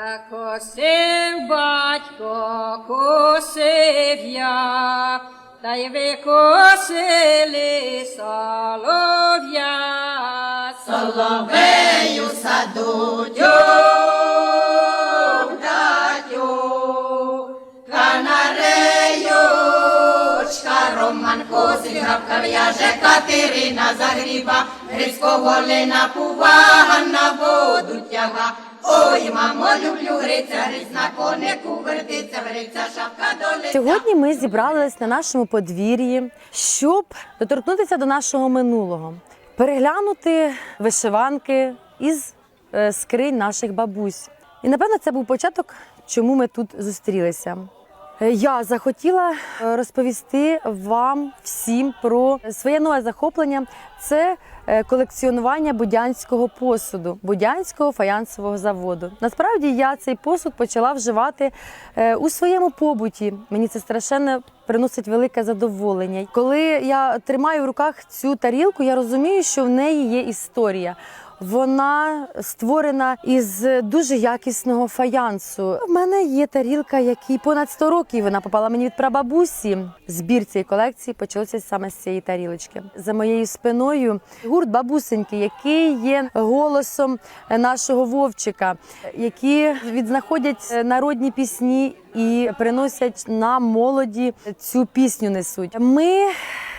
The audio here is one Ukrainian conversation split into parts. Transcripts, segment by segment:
Та косив батько, косив я, та й викосили солов'я. Соловею саду датю, канареючка, Романко зіграв кав'яже Катерина загріба, Грицько волина пувага на воду тяга. Ой, мамо, люблю гриця, гриць на конику вертиться, гриця шапка долиця. Сьогодні ми зібрались на нашому подвір'ї, щоб доторкнутися до нашого минулого, переглянути вишиванки із е, скринь наших бабусь. І напевно це був початок, чому ми тут зустрілися. Е, Я захотіла е, розповісти вам всім про своє нове захоплення. Це е, колекціонування будянського посуду, будянського фаянсового заводу. Насправді я цей посуд почала вживати у своєму побуті. Мені це страшенно приносить велике задоволення. Коли я тримаю в руках цю тарілку, я розумію, що в неї є історія. Вона створена із дуже якісного фаянсу. У мене є тарілка, якій понад 100 років. Вона попала мені від прабабусі. Збір цієї колекції почався саме з цієї тарілочки. За моєю спиною гурт бабусеньки, який є голосом нашого вовчика, які відзнаходять народні пісні і приносять нам молоді цю пісню несуть. Ми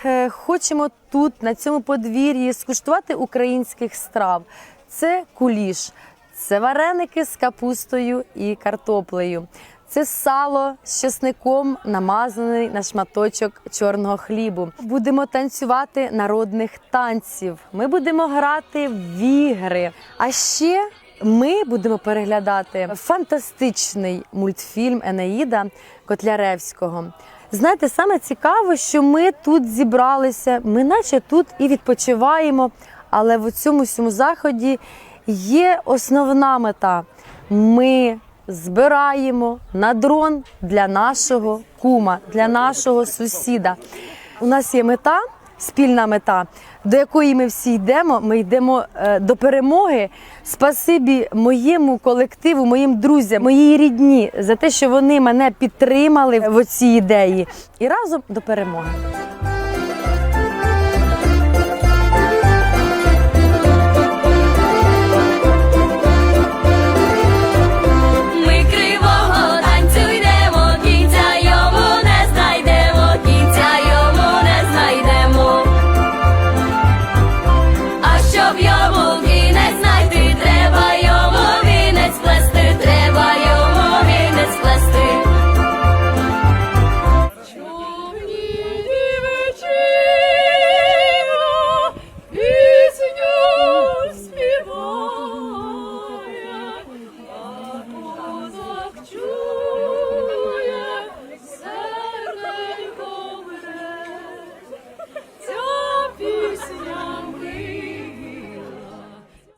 е, хочемо тут, на цьому подвір'ї, скуштувати українських страв. Це куліш, це вареники з капустою і картоплею. Це сало з чесником, намазаний на шматочок чорного хлібу. Будемо танцювати народних танців. Ми будемо грати в ігри. А ще ми будемо переглядати фантастичний мультфільм Енеїда Котляревського. Знаєте, саме цікаво, що ми тут зібралися, ми наче тут і відпочиваємо, але в цьому всьому заході є основна мета. Ми збираємо на дрон для нашого кума, для нашого сусіда. У нас є мета, спільна мета, до якої ми всі йдемо. Ми йдемо е, до перемоги. Спасибі моєму колективу, моїм друзям, моїй рідні за те, що вони мене підтримали в цій ідеї. І разом до перемоги.